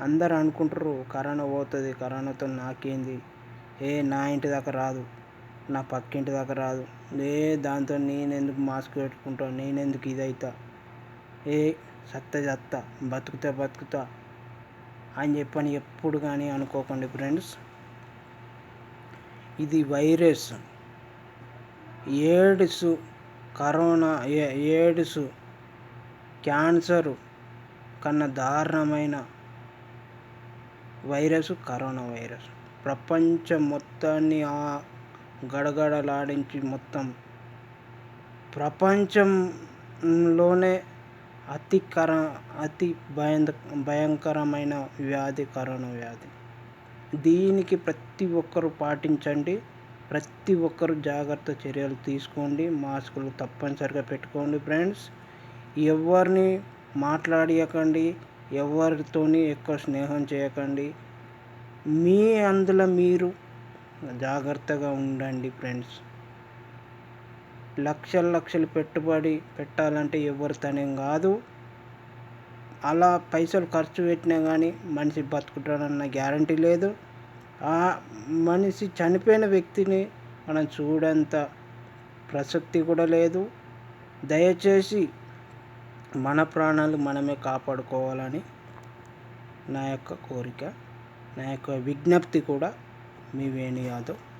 అందరు అనుకుంటారు కరోనా పోతుంది కరోనాతో నాకేంది? ఏ నా ఇంటి దాకా రాదు నా పక్కింటి దాకా రాదు. ఏ దాంతో నేనెందుకు మాస్క్ పెట్టుకుంటా నేను ఎందుకు ఏ సత్త సత్త బతుకుతా బతుకుతా అని చెప్పని ఎప్పుడు కానీ అనుకోకండి ఫ్రెండ్స్. ఇది వైరస్. ఏడ్స్ కరోనా ఏ- ఏడ్స్ క్యాన్సరు కన్నా దారుణమైన వైరస్ కరోనా వైరస్. ప్రపంచం మొత్తాన్ని ఆ గడగడలాడించి మొత్తం ప్రపంచంలోనే అతి కర అతి భయంద భయంకరమైన వ్యాధి కరోనా వ్యాధి. దీనికి ప్రతి ఒక్కరు పాటించండి. ప్రతి ఒక్కరు జాగ్రత్త చర్యలు తీసుకోండి. మాస్కులు తప్పనిసరిగా పెట్టుకోండి ఫ్రెండ్స్. ఎవరిని మాట్లాడియకండి. ఎవరితోని ఎక్కువ స్నేహం చేయకండి. మీ అందులో మీరు జాగ్రత్తగా ఉండండి ఫ్రెండ్స్. లక్షల లక్షలు పెట్టుబడి పెట్టాలంటే ఎవరితోనేం కాదు. అలా పైసలు ఖర్చు పెట్టినా కానీ మనిషి బతుకుతాడన్న గ్యారంటీ లేదు. ఆ మనిషి చనిపోయిన వ్యక్తిని మనం చూడంత ప్రసక్తి కూడా లేదు. దయచేసి మన ప్రాణాలు మనమే కాపాడుకోవాలని నా యొక్క కోరిక నా యొక్క విజ్ఞప్తి కూడా మీ వేణు యాదవ్.